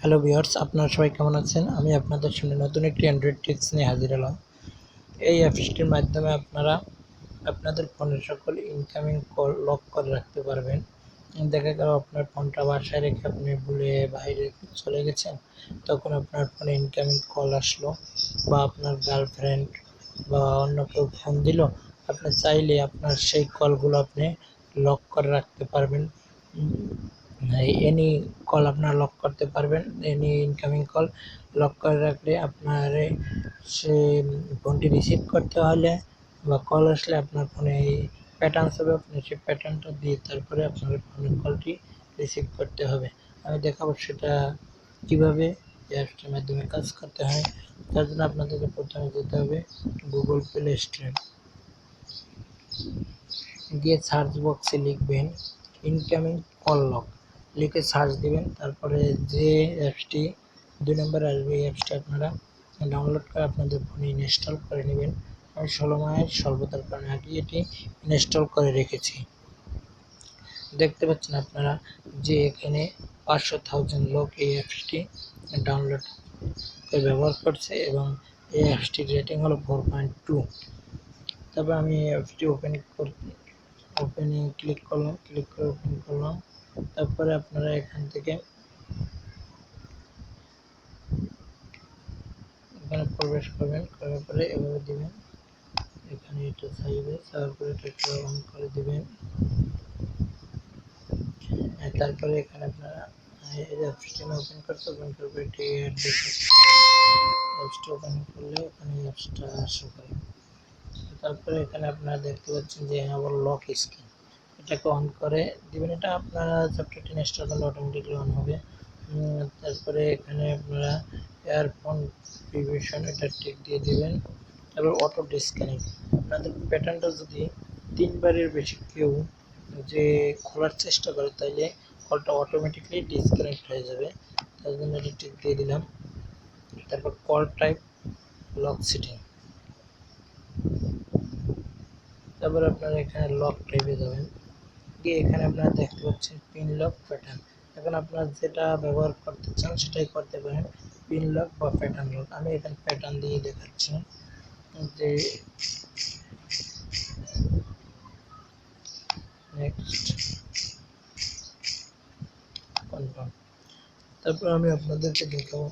Hello viewers আপনারা সবাই কেমন আছেন? আমি আপনাদের সামনে নতুন একটি অ্যান্ড্রয়েড টিপস নিয়ে হাজির হলাম। এই অ্যাপসটির মাধ্যমে আপনারা আপনাদের ফোনের সকল ইনকামিং কল লক করে রাখতে পারবেন। দেখা গেল আপনার ফোনটা বাসায় রেখে আপনি ভুলে বাইরে চলে গেছেন, তখন আপনার ফোনে ইনকামিং কল আসলো বা আপনার গার্লফ্রেন্ড বা অন্য কেউ ফোন দিল। আপনি চাইলে আপনার সেই কলগুলো আপনি লক করে রাখতে পারবেন। এনি কল আপনার লক করতে পারবেন এনি ইনকামিং কল লক করে রাখলে আপনার সে ফোনটি রিসিভ করতে হলে বা কল আসলে আপনার ফোনে এই প্যাটার্নস হবে, আপনি সেই প্যাটার্নটা দিয়ে তারপরে আপনার ফোনের কলটি রিসিভ করতে হবে। আমি দেখাবো সেটা কীভাবে অ্যাপসটির মাধ্যমে কাজ করতে হয়। তার জন্য আপনাদেরকে প্রথমে যেতে হবে গুগল প্লে স্টোরে গিয়ে সার্চ বক্সে লিখবেন ইনকামিং কল লক লিখে সার্চ দিবেন। তারপরে যে অ্যাপসটি দুই নম্বরে আসবে এই অ্যাপসটি আপনারা ডাউনলোড করে আপনাদের ফোনে ইনস্টল করে নেবেন। আমি ষোলো মাসের স্বল্পতার কারণে আগে এটি ইনস্টল করে রেখেছি। দেখতে পাচ্ছেন আপনারা যে এখানে পাঁচশো থাউজেন্ড লোক এই অ্যাপসটি ডাউনলোড করে ব্যবহার করছে এবং এই অ্যাপসটির রেটিং হলো ফোর পয়েন্ট টু তারপর আমি এই অ্যাপসটি ওপেন ওপেনে ক্লিক করলাম ক্লিক করে ওপেন করলাম। তারপরে আপনারা এখান থেকে এখানে প্রবেশ করবেন, করার পরে এভাবে দিবেন। এখানে এটা চাইবে তারপরে এটা অন করে দিবেন। তারপরে এখানে আপনারা, এই অ্যাপসটি ওপেন করতে অ্যাড্রেস ওপেন করলে অ্যাপসটা করে। তারপরে এখানে আপনারা দেখতে পাচ্ছেন যে আবার লক স্ক্রিন এটাকে অন করে দিবেন। এটা আপনারা সফটওয়্যারটি ইনস্টল করলে অটোমেটিকলি অন হবে। তারপরে এখানে আপনারা এয়ারফোন প্রিভিশন এটা টিক দিয়ে দিবেন। তারপর অটো ডিসকানেক্ট আপনাদের প্যাটার্নটা যদি তিনবারের বেশি কেউ যে খোলার চেষ্টা করে, তাইলে কলটা অটোমেটিকলি ডিসকানেক্ট হয়ে যাবে। তার জন্য এটা টিক দিয়ে দিলাম। তারপর কল টাইপ লক সিটিং তারপর আপনারা এখানে লক টাইপে যাবেন। গিয়ে এখানে আপনারা দেখতে পাচ্ছেন পিন লক প্যাটার্ন এখন আপনারা যেটা ব্যবহার করতে চান সেটাই করতে পারেন। পিন লক বা প্যাটার্ন লক আমি এখানে প্যাটার্ন দিয়ে দেখাচ্ছি। যে নেক্সট কনফার্ম তারপর আমি আপনাদেরকে দেখাবো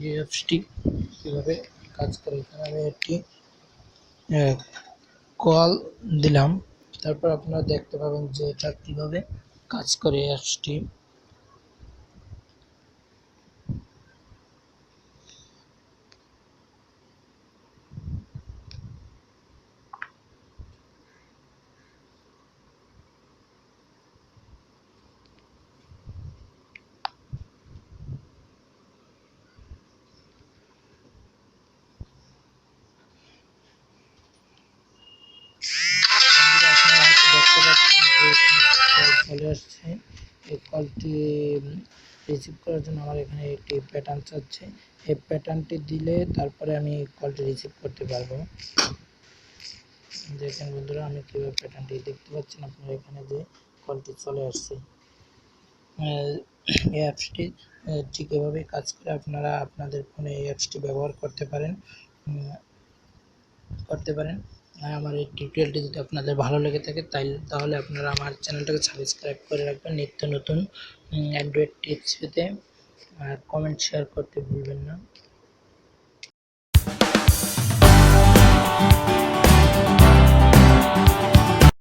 যে অ্যাপসটি কীভাবে কাজ করে। এখানে আমি একটি কল দিলাম। তারপর আপনারা দেখতে পাবেন যে এটা কীভাবে কাজ করে অ্যাপসটি কলটি রিসিভ করার জন্য আমার এখানে একটি প্যাটার্ন চাচ্ছে। এই প্যাটার্নটি দিলে তারপরে আমি কলটি রিসিভ করতে পারব। দেখেন বন্ধুরা, আমি কীভাবে প্যাটার্নটি দেখতে পাচ্ছেন? আপনারা এখানে যে কলটি চলে আসছে। এই অ্যাপসটি ঠিক এভাবেই কাজ করে আপনারা আপনাদের ফোনে এই অ্যাপসটি ব্যবহার করতে পারেন। করতে পারেন। আর আমার এই টিউটোরিয়ালটি যদি আপনাদের ভালো লেগে থাকে তাহলে আপনারা আমার চ্যানেলটাকে সাবস্ক্রাইব করে রাখবেন। নিত্য নতুন অ্যান্ড্রয়েড টিপস পেতে। আর কমেন্ট শেয়ার করতে ভুলবেন না।